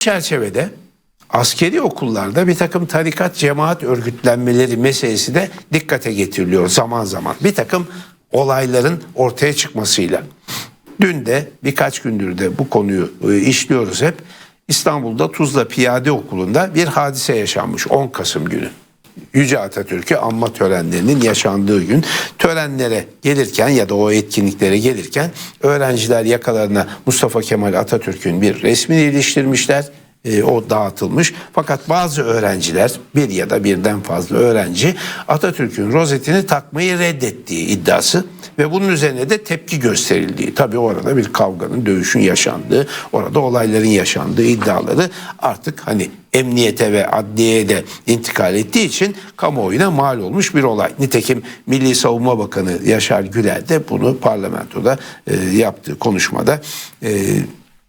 çerçevede askeri okullarda bir takım tarikat cemaat örgütlenmeleri meselesi de dikkate getiriliyor zaman zaman. Bir takım olayların ortaya çıkmasıyla. Dün de birkaç gündür de bu konuyu e, işliyoruz hep. İstanbul'da Tuzla Piyade Okulu'nda bir hadise yaşanmış 10 Kasım günü. Yüce Atatürk'ü anma törenlerinin yaşandığı gün törenlere gelirken ya da o etkinliklere gelirken öğrenciler yakalarına Mustafa Kemal Atatürk'ün bir resmini iliştirmişler. E, o dağıtılmış. Fakat bazı öğrenciler bir ya da birden fazla öğrenci Atatürk'ün rozetini takmayı reddettiği iddiası ve bunun üzerine de tepki gösterildiği. Tabii orada bir kavganın, dövüşün yaşandığı, orada olayların yaşandığı iddiaları artık hani emniyete ve adliyeye de intikal ettiği için kamuoyuna mal olmuş bir olay. Nitekim Milli Savunma Bakanı Yaşar Güler de bunu parlamentoda e, yaptığı konuşmada e,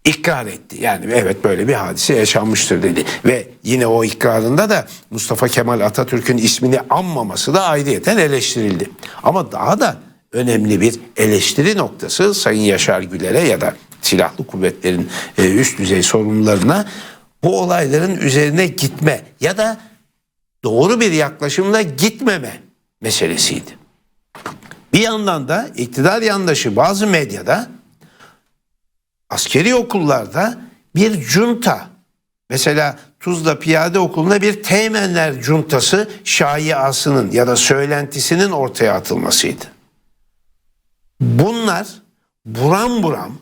ikrar etti. Yani evet böyle bir hadise yaşanmıştır dedi. Ve yine o ikrarında da Mustafa Kemal Atatürk'ün ismini anmaması da ayrıyeten eleştirildi. Ama daha da önemli bir eleştiri noktası Sayın Yaşar Güler'e ya da silahlı kuvvetlerin e, üst düzey sorumlularına bu olayların üzerine gitme ya da doğru bir yaklaşımla gitmeme meselesiydi. Bir yandan da iktidar yandaşı bazı medyada askeri okullarda bir junta mesela Tuzla Piyade Okulu'nda bir teğmenler cuntası şaiasının ya da söylentisinin ortaya atılmasıydı. Bunlar buram buram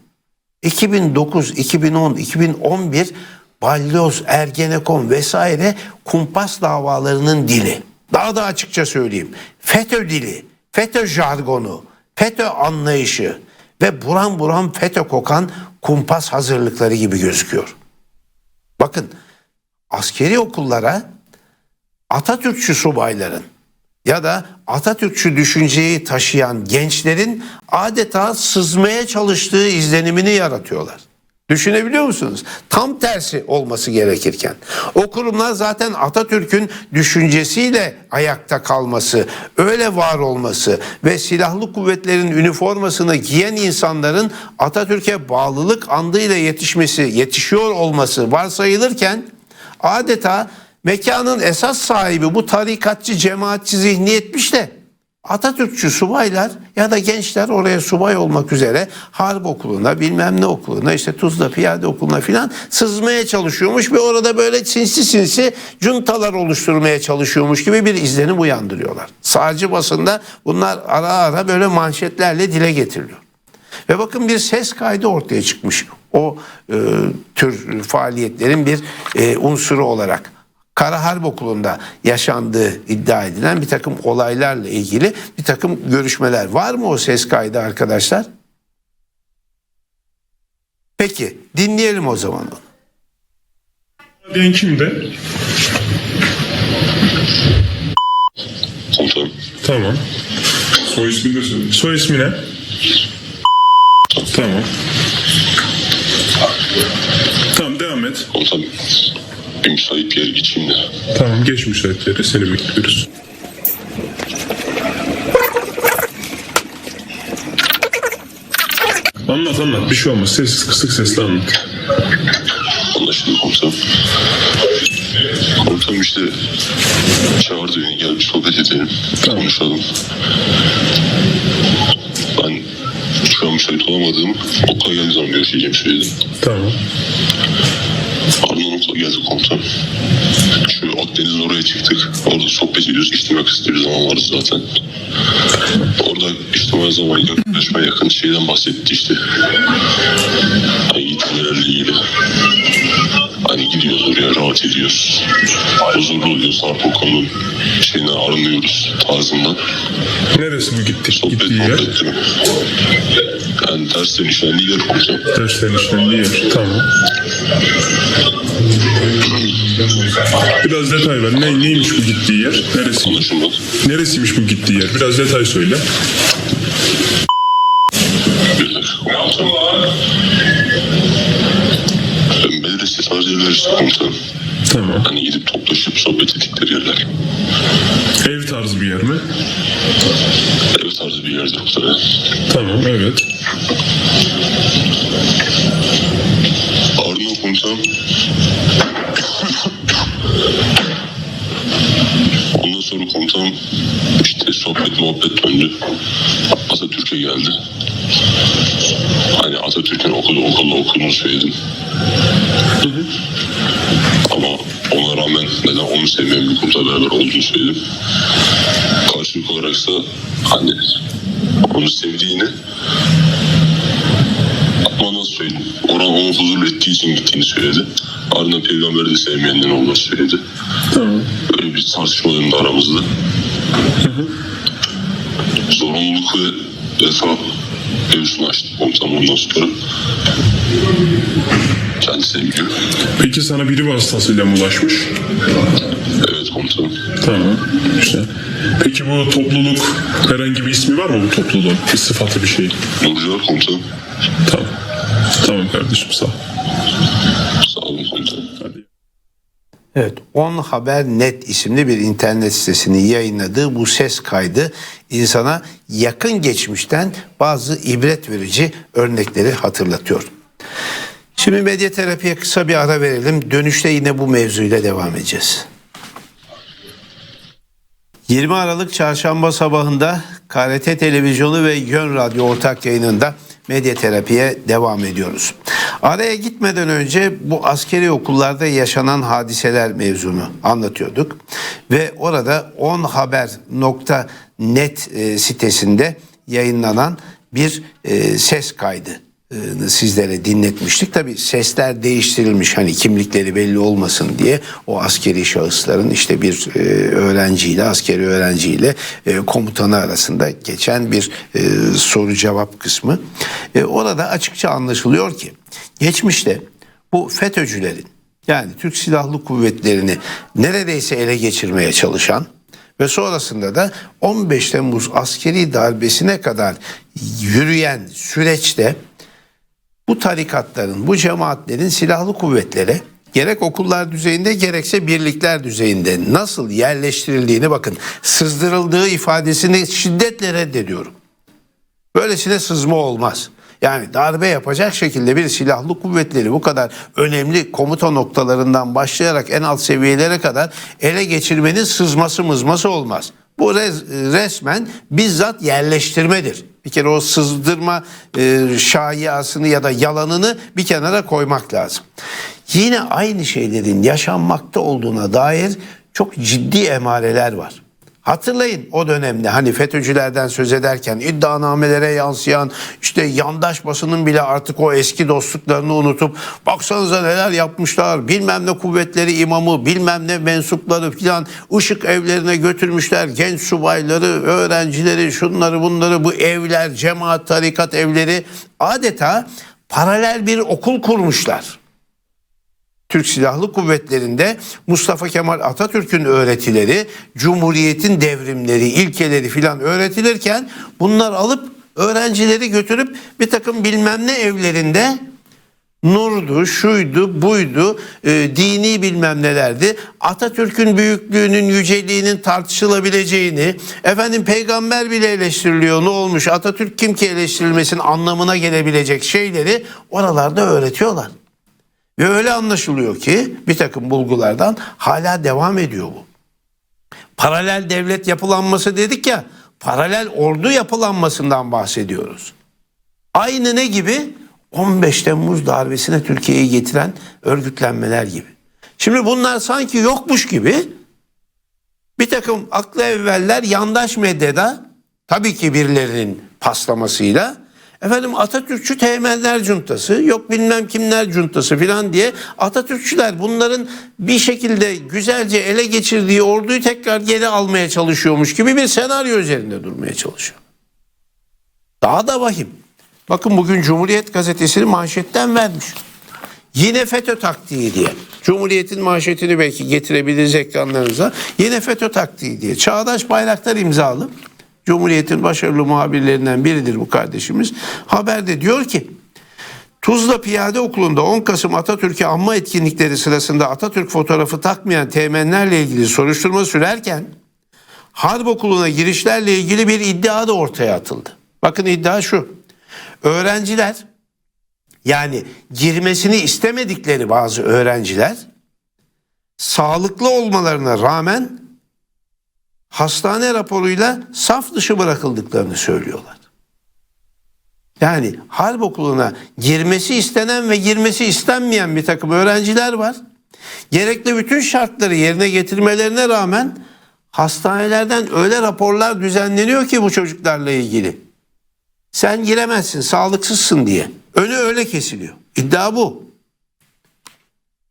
2009, 2010, 2011 balyoz, ergenekon vesaire kumpas davalarının dili. Daha da açıkça söyleyeyim. FETÖ dili, FETÖ jargonu, FETÖ anlayışı ve buram buram FETÖ kokan kumpas hazırlıkları gibi gözüküyor. Bakın askeri okullara Atatürkçü subayların ya da Atatürkçü düşünceyi taşıyan gençlerin adeta sızmaya çalıştığı izlenimini yaratıyorlar. Düşünebiliyor musunuz? Tam tersi olması gerekirken. O kurumlar zaten Atatürk'ün düşüncesiyle ayakta kalması, öyle var olması ve silahlı kuvvetlerin üniformasını giyen insanların Atatürk'e bağlılık andıyla yetişmesi, yetişiyor olması varsayılırken adeta mekanın esas sahibi bu tarikatçı cemaatçi zihniyetmiş de Atatürkçü subaylar ya da gençler oraya subay olmak üzere harp okuluna bilmem ne okuluna işte Tuzla Piyade Okulu'na filan sızmaya çalışıyormuş ve orada böyle sinsi sinsi cuntalar oluşturmaya çalışıyormuş gibi bir izlenim uyandırıyorlar. Sağcı basında bunlar ara ara böyle manşetlerle dile getiriliyor. Ve bakın bir ses kaydı ortaya çıkmış o e, tür faaliyetlerin bir e, unsuru olarak. Kara Harp Okulu'nda yaşandığı iddia edilen bir takım olaylarla ilgili bir takım görüşmeler var mı o ses kaydı arkadaşlar? Peki dinleyelim o zaman onu. Diyen kimdi? Komutanım. Tamam. Soy ismini de söyle. Soy ismi ne? Tamam. Tamam devam et. Komutanım. Bir müsait bir yere geçeyim de. Tamam geç müsaitleri seni bekliyoruz. Anlat anlat bir şey olmaz sessiz kısık sesle anlat. Anlaşıldı komutanım. Komutanım işte çağırdı beni gel bir sohbet edelim. Tamam. Konuşalım. Ben şu an müsait olamadığım okula geldiği zaman görüşeceğim söyledim. Tamam. Geldik komutanım. Şu Akdeniz'in oraya çıktık. Orada sohbet ediyoruz. İçtimak istiyoruz zaman vardı zaten. Orada içtimak zaman yaklaşma yakın şeyden bahsetti işte. Hani gitmelerle ilgili. Hani gidiyoruz oraya rahat ediyoruz. Huzurlu oluyoruz. Harp okulunun şeyinden arınıyoruz tarzından. Neresi bu gitti, Sohbet gittiği yer? Yani derslerin işlendiği yer komutanım. Derslerin işlendiği yer. Tamam. Biraz detay ver. Ne, neymiş bu gittiği yer? Neresi? Neresiymiş bu gittiği yer? Biraz detay söyle. Komutanım. Medrese sadece verirse komutanım. Tamam. Hani gidip toplaşıp sohbet ettikleri yerler. Ev tarzı bir yer mi? Ev tarzı bir yerdir muhtemelen. Tamam evet. Komutanım işte sohbet muhabbet döndü. Atatürk'e geldi. Hani Atatürk'ün okulu okulda okuduğunu söyledim. Ama ona rağmen neden onu sevmeyen bir komuta beraber olduğunu söyledim. Karşılık olaraksa hani onu sevdiğini ama nasıl söyleyeyim? Oran onu huzur ettiği için gittiğini söyledi. Ardından peygamberi de sevmeyenlerin olduğunu söyledi. Tamam. Bir tartışma döndü aramızda. Zorunluluk ve vefa mevzusunu açtık komutanım ondan sonra. Kendisi biliyor. Peki sana biri vasıtasıyla mı ulaşmış? Evet komutanım. Tamam. Güzel. Peki bu topluluk herhangi bir ismi var mı bu topluluğun? Bir sıfatı bir şey. Nurcular komutanım. Tamam. Tamam kardeşim sağ ol. Sağ olun komutanım. Hadi. Evet, On Haber Net isimli bir internet sitesinin yayınladığı bu ses kaydı insana yakın geçmişten bazı ibret verici örnekleri hatırlatıyor. Şimdi medya terapiye kısa bir ara verelim. Dönüşte yine bu mevzuyla devam edeceğiz. 20 Aralık çarşamba sabahında KRT Televizyonu ve Yön Radyo ortak yayınında medya terapiye devam ediyoruz. Araya gitmeden önce bu askeri okullarda yaşanan hadiseler mevzunu anlatıyorduk. Ve orada onhaber.net e, sitesinde yayınlanan bir e, ses kaydı sizlere dinletmiştik. Tabi sesler değiştirilmiş hani kimlikleri belli olmasın diye o askeri şahısların işte bir e, öğrenciyle askeri öğrenciyle e, komutanı arasında geçen bir e, soru cevap kısmı. Orada açıkça anlaşılıyor ki geçmişte bu FETÖ'cülerin yani Türk Silahlı Kuvvetleri'ni neredeyse ele geçirmeye çalışan ve sonrasında da 15 Temmuz askeri darbesine kadar yürüyen süreçte bu tarikatların, bu cemaatlerin silahlı kuvvetlere gerek okullar düzeyinde gerekse birlikler düzeyinde nasıl yerleştirildiğini bakın sızdırıldığı ifadesini şiddetle reddediyorum. Böylesine sızma olmaz. Yani darbe yapacak şekilde bir silahlı kuvvetleri bu kadar önemli komuta noktalarından başlayarak en alt seviyelere kadar ele geçirmenin sızması mızması olmaz. Bu res- resmen bizzat yerleştirmedir. Bir kere o sızdırma e, şayiasını ya da yalanını bir kenara koymak lazım. Yine aynı şeylerin yaşanmakta olduğuna dair çok ciddi emareler var. Hatırlayın o dönemde hani FETÖ'cülerden söz ederken iddianamelere yansıyan işte yandaş basının bile artık o eski dostluklarını unutup baksanıza neler yapmışlar bilmem ne kuvvetleri imamı bilmem ne mensupları filan ışık evlerine götürmüşler genç subayları öğrencileri şunları bunları bu evler cemaat tarikat evleri adeta paralel bir okul kurmuşlar. Türk Silahlı Kuvvetleri'nde Mustafa Kemal Atatürk'ün öğretileri, Cumhuriyet'in devrimleri, ilkeleri filan öğretilirken bunlar alıp öğrencileri götürüp bir takım bilmem ne evlerinde nurdu, şuydu, buydu, e, dini bilmem nelerdi. Atatürk'ün büyüklüğünün, yüceliğinin tartışılabileceğini, efendim peygamber bile eleştiriliyor ne olmuş, Atatürk kim ki eleştirilmesin anlamına gelebilecek şeyleri oralarda öğretiyorlar. Ve öyle anlaşılıyor ki bir takım bulgulardan hala devam ediyor bu. Paralel devlet yapılanması dedik ya, paralel ordu yapılanmasından bahsediyoruz. Aynı ne gibi? 15 Temmuz darbesine Türkiye'yi getiren örgütlenmeler gibi. Şimdi bunlar sanki yokmuş gibi bir takım aklı evveller yandaş medyada tabii ki birilerinin paslamasıyla efendim Atatürkçü teğmenler cuntası yok bilmem kimler cuntası filan diye Atatürkçüler bunların bir şekilde güzelce ele geçirdiği orduyu tekrar geri almaya çalışıyormuş gibi bir senaryo üzerinde durmaya çalışıyor. Daha da vahim. Bakın bugün Cumhuriyet gazetesini manşetten vermiş. Yine FETÖ taktiği diye. Cumhuriyet'in manşetini belki getirebiliriz ekranlarınıza. Yine FETÖ taktiği diye. Çağdaş Bayraktar imzalı. Cumhuriyet'in başarılı muhabirlerinden biridir bu kardeşimiz. Haberde diyor ki Tuzla Piyade Okulu'nda 10 Kasım Atatürk'e anma etkinlikleri sırasında Atatürk fotoğrafı takmayan teğmenlerle ilgili soruşturma sürerken Harp Okulu'na girişlerle ilgili bir iddia da ortaya atıldı. Bakın iddia şu. Öğrenciler yani girmesini istemedikleri bazı öğrenciler sağlıklı olmalarına rağmen hastane raporuyla saf dışı bırakıldıklarını söylüyorlar. Yani harp okuluna girmesi istenen ve girmesi istenmeyen bir takım öğrenciler var. Gerekli bütün şartları yerine getirmelerine rağmen hastanelerden öyle raporlar düzenleniyor ki bu çocuklarla ilgili. Sen giremezsin, sağlıksızsın diye. Önü öyle kesiliyor. İddia bu.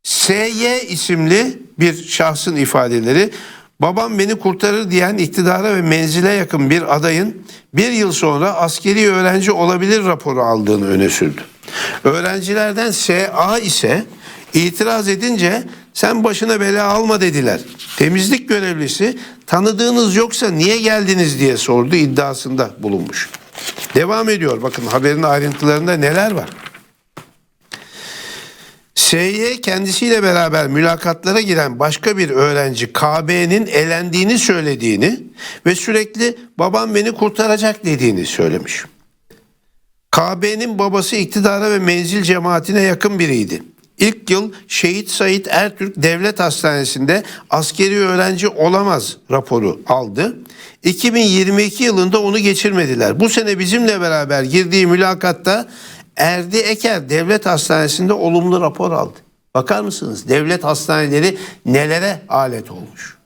SY isimli bir şahsın ifadeleri babam beni kurtarır diyen iktidara ve menzile yakın bir adayın bir yıl sonra askeri öğrenci olabilir raporu aldığını öne sürdü. Öğrencilerden SA ise itiraz edince sen başına bela alma dediler. Temizlik görevlisi tanıdığınız yoksa niye geldiniz diye sordu iddiasında bulunmuş. Devam ediyor bakın haberin ayrıntılarında neler var. SY kendisiyle beraber mülakatlara giren başka bir öğrenci KB'nin elendiğini söylediğini ve sürekli babam beni kurtaracak dediğini söylemiş. KB'nin babası iktidara ve menzil cemaatine yakın biriydi. İlk yıl Şehit Said Ertürk Devlet Hastanesi'nde askeri öğrenci olamaz raporu aldı. 2022 yılında onu geçirmediler. Bu sene bizimle beraber girdiği mülakatta Erdi Eker Devlet Hastanesi'nde olumlu rapor aldı. Bakar mısınız? Devlet hastaneleri nelere alet olmuş?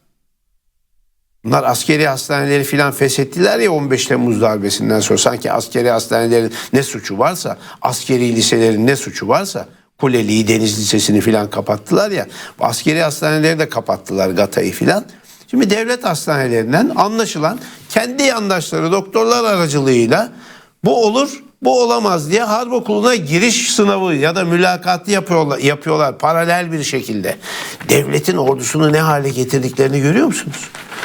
Bunlar askeri hastaneleri filan feshettiler ya 15 Temmuz darbesinden sonra. Sanki askeri hastanelerin ne suçu varsa, askeri liselerin ne suçu varsa Kuleli'yi, Deniz Lisesi'ni filan kapattılar ya. Askeri hastaneleri de kapattılar Gata'yı filan. Şimdi devlet hastanelerinden anlaşılan kendi yandaşları doktorlar aracılığıyla bu olur bu olamaz diye harp okuluna giriş sınavı ya da mülakatı yapıyorlar, yapıyorlar paralel bir şekilde. Devletin ordusunu ne hale getirdiklerini görüyor musunuz?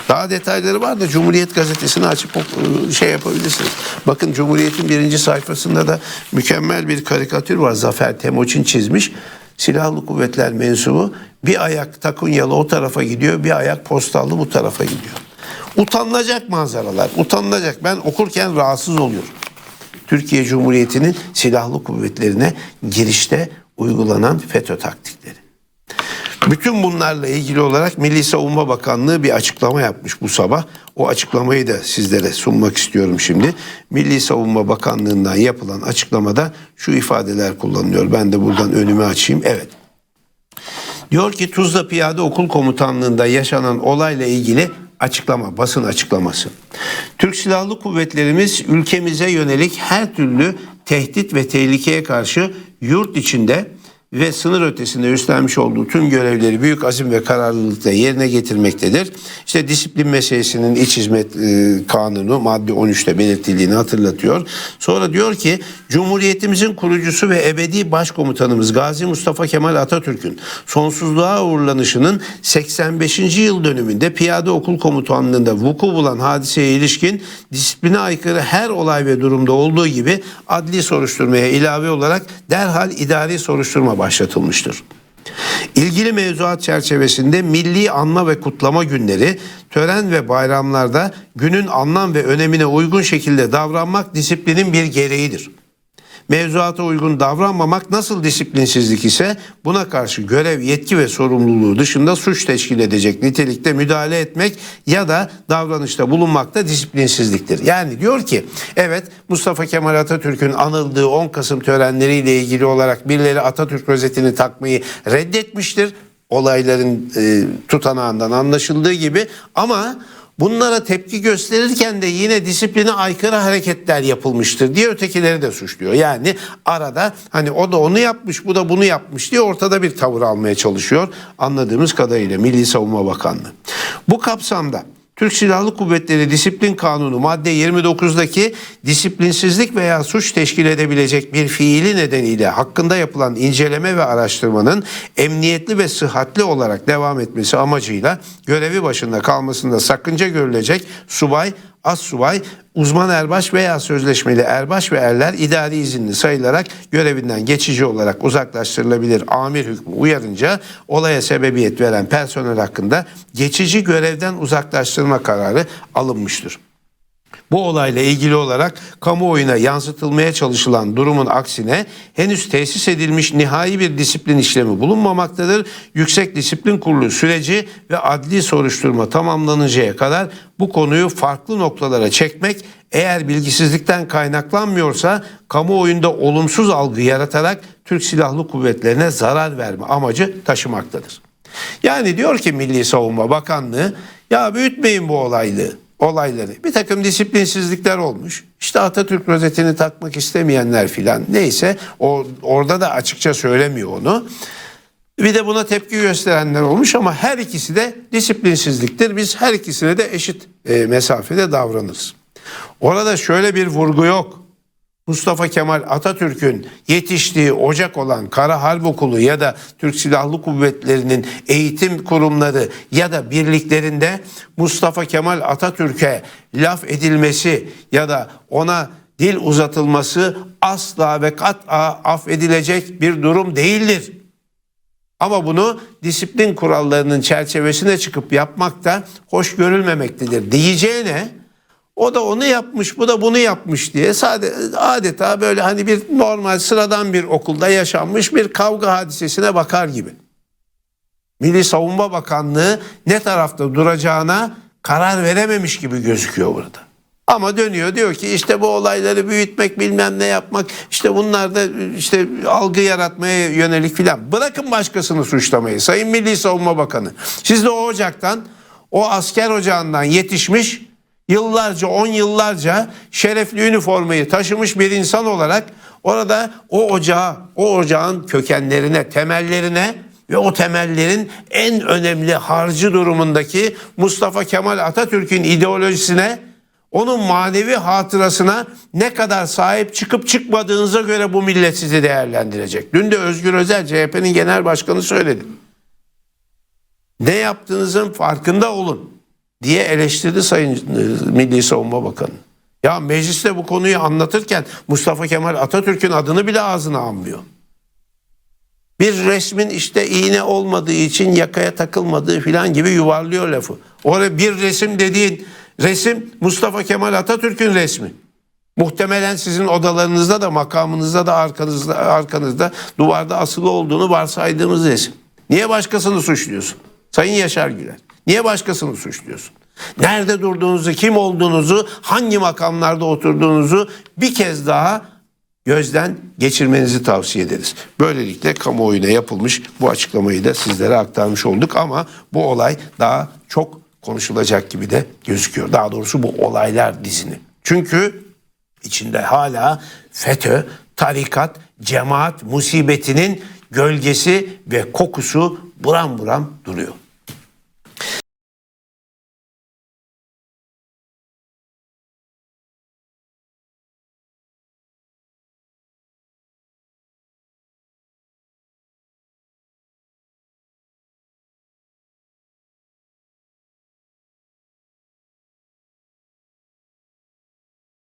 Daha detayları var da Cumhuriyet gazetesini açıp ok- şey yapabilirsiniz. Bakın Cumhuriyet'in birinci sayfasında da mükemmel bir karikatür var. Zafer Temoçin çizmiş. Silahlı kuvvetler mensubu bir ayak takunyalı o tarafa gidiyor, bir ayak postallı bu tarafa gidiyor. Utanılacak manzaralar, utanılacak. Ben okurken rahatsız oluyorum. Türkiye Cumhuriyeti'nin silahlı kuvvetlerine girişte uygulanan FETÖ taktikleri. Bütün bunlarla ilgili olarak Milli Savunma Bakanlığı bir açıklama yapmış bu sabah. O açıklamayı da sizlere sunmak istiyorum şimdi. Milli Savunma Bakanlığı'ndan yapılan açıklamada şu ifadeler kullanılıyor. Ben de buradan önümü açayım. Evet. Diyor ki Tuzla Piyade Okul Komutanlığı'nda yaşanan olayla ilgili açıklama, basın açıklaması. Türk Silahlı Kuvvetlerimiz ülkemize yönelik her türlü tehdit ve tehlikeye karşı yurt içinde ve sınır ötesinde üstlenmiş olduğu tüm görevleri büyük azim ve kararlılıkla yerine getirmektedir. İşte disiplin meselesinin iç hizmet e, kanunu madde 13'te belirtildiğini hatırlatıyor. Sonra diyor ki Cumhuriyetimizin kurucusu ve ebedi başkomutanımız Gazi Mustafa Kemal Atatürk'ün sonsuzluğa uğurlanışının 85. yıl dönümünde Piyade Okul Komutanlığı'nda vuku bulan hadiseye ilişkin disipline aykırı her olay ve durumda olduğu gibi adli soruşturmaya ilave olarak derhal idari soruşturma başlatılmıştır. İlgili mevzuat çerçevesinde milli anma ve kutlama günleri, tören ve bayramlarda günün anlam ve önemine uygun şekilde davranmak disiplinin bir gereğidir. Mevzuata uygun davranmamak nasıl disiplinsizlik ise buna karşı görev, yetki ve sorumluluğu dışında suç teşkil edecek nitelikte müdahale etmek ya da davranışta bulunmak da disiplinsizliktir. Yani diyor ki evet Mustafa Kemal Atatürk'ün anıldığı 10 Kasım törenleriyle ilgili olarak birileri Atatürk rozetini takmayı reddetmiştir. Olayların e, tutanağından anlaşıldığı gibi ama Bunlara tepki gösterirken de yine disipline aykırı hareketler yapılmıştır diye ötekileri de suçluyor. Yani arada hani o da onu yapmış bu da bunu yapmış diye ortada bir tavır almaya çalışıyor. Anladığımız kadarıyla Milli Savunma Bakanlığı. Bu kapsamda Türk Silahlı Kuvvetleri Disiplin Kanunu madde 29'daki disiplinsizlik veya suç teşkil edebilecek bir fiili nedeniyle hakkında yapılan inceleme ve araştırmanın emniyetli ve sıhhatli olarak devam etmesi amacıyla görevi başında kalmasında sakınca görülecek subay, az subay, uzman erbaş veya sözleşmeli erbaş ve erler idari izinli sayılarak görevinden geçici olarak uzaklaştırılabilir amir hükmü uyarınca olaya sebebiyet veren personel hakkında geçici görevden uzaklaştırma kararı alınmıştır. Bu olayla ilgili olarak kamuoyuna yansıtılmaya çalışılan durumun aksine henüz tesis edilmiş nihai bir disiplin işlemi bulunmamaktadır. Yüksek Disiplin Kurulu süreci ve adli soruşturma tamamlanıncaya kadar bu konuyu farklı noktalara çekmek eğer bilgisizlikten kaynaklanmıyorsa kamuoyunda olumsuz algı yaratarak Türk Silahlı Kuvvetlerine zarar verme amacı taşımaktadır. Yani diyor ki Milli Savunma Bakanlığı ya büyütmeyin bu olaylı olayları. Bir takım disiplinsizlikler olmuş. İşte Atatürk rozetini takmak istemeyenler filan neyse o orada da açıkça söylemiyor onu. Bir de buna tepki gösterenler olmuş ama her ikisi de disiplinsizliktir. Biz her ikisine de eşit e, mesafede davranırız. Orada şöyle bir vurgu yok. Mustafa Kemal Atatürk'ün yetiştiği ocak olan Kara Harp Okulu ya da Türk Silahlı Kuvvetleri'nin eğitim kurumları ya da birliklerinde Mustafa Kemal Atatürk'e laf edilmesi ya da ona dil uzatılması asla ve kat'a affedilecek bir durum değildir. Ama bunu disiplin kurallarının çerçevesine çıkıp yapmak da hoş görülmemektedir. Diyeceğine o da onu yapmış, bu da bunu yapmış diye sade, adeta böyle hani bir normal sıradan bir okulda yaşanmış bir kavga hadisesine bakar gibi. Milli Savunma Bakanlığı ne tarafta duracağına karar verememiş gibi gözüküyor burada. Ama dönüyor diyor ki işte bu olayları büyütmek bilmem ne yapmak işte bunlar da işte algı yaratmaya yönelik filan. Bırakın başkasını suçlamayı Sayın Milli Savunma Bakanı. Siz de o ocaktan o asker ocağından yetişmiş yıllarca on yıllarca şerefli üniformayı taşımış bir insan olarak orada o ocağa o ocağın kökenlerine temellerine ve o temellerin en önemli harcı durumundaki Mustafa Kemal Atatürk'ün ideolojisine onun manevi hatırasına ne kadar sahip çıkıp çıkmadığınıza göre bu millet sizi değerlendirecek. Dün de Özgür Özel CHP'nin genel başkanı söyledi. Ne yaptığınızın farkında olun diye eleştirdi Sayın e, Milli Savunma Bakanı. Ya mecliste bu konuyu anlatırken Mustafa Kemal Atatürk'ün adını bile ağzına almıyor. Bir resmin işte iğne olmadığı için yakaya takılmadığı filan gibi yuvarlıyor lafı. Orada bir resim dediğin resim Mustafa Kemal Atatürk'ün resmi. Muhtemelen sizin odalarınızda da makamınızda da arkanızda, arkanızda duvarda asılı olduğunu varsaydığımız resim. Niye başkasını suçluyorsun? Sayın Yaşar Güler. Niye başkasını suçluyorsun? Nerede durduğunuzu, kim olduğunuzu, hangi makamlarda oturduğunuzu bir kez daha gözden geçirmenizi tavsiye ederiz. Böylelikle kamuoyuna yapılmış bu açıklamayı da sizlere aktarmış olduk ama bu olay daha çok konuşulacak gibi de gözüküyor. Daha doğrusu bu olaylar dizini. Çünkü içinde hala FETÖ, tarikat, cemaat musibetinin gölgesi ve kokusu buram buram duruyor.